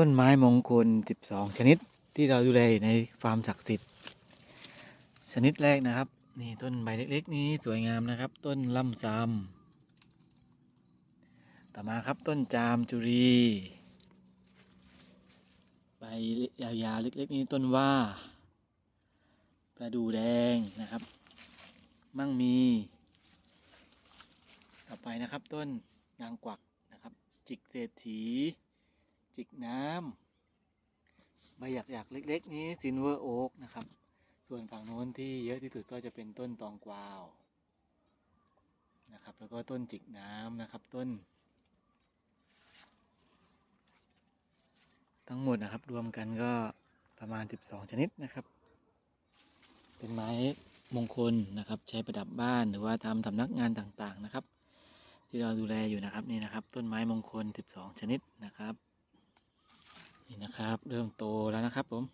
ต้นไม้มงคล 12 ชนิดที่เราดูแลในฟาร์มศักดิ์สิทธิ์ชนิดแรกนะครับ นี่ต้นใบเล็ก ๆ นี้สวยงามนะครับ ต้นล่ำซำต่อมาครับต้นจามจุรี ใบยาวๆเล็ก ๆ นี้ต้นว่าประดูแดงนะครับ มั่งมี ต่อไปนะครับต้นนางกวักนะครับ จิกเศรษฐี จิกน้ำใบหยักๆเล็ก ๆ นี้ซินเวอร์โอ๊กนะครับ ส่วนฝั่งโน้นที่เยอะที่สุดก็จะเป็นต้นตองกวาวนะครับ แล้วก็ต้นจิกน้ำนะครับต้น ทั้งหมดนะครับรวมกันก็ประมาณ 12 ชนิดนะครับ เป็นไม้มงคลนะครับ ใช้ประดับบ้านหรือว่าทำสำนักงานต่างๆนะครับ ที่เราดูแลอยู่นะครับนี่นะครับ ต้นไม้มงคล 12 ชนิดนะครับ นี่นะครับ เริ่มโตแล้วนะครับผม